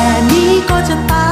ค่นี้ก็จะตา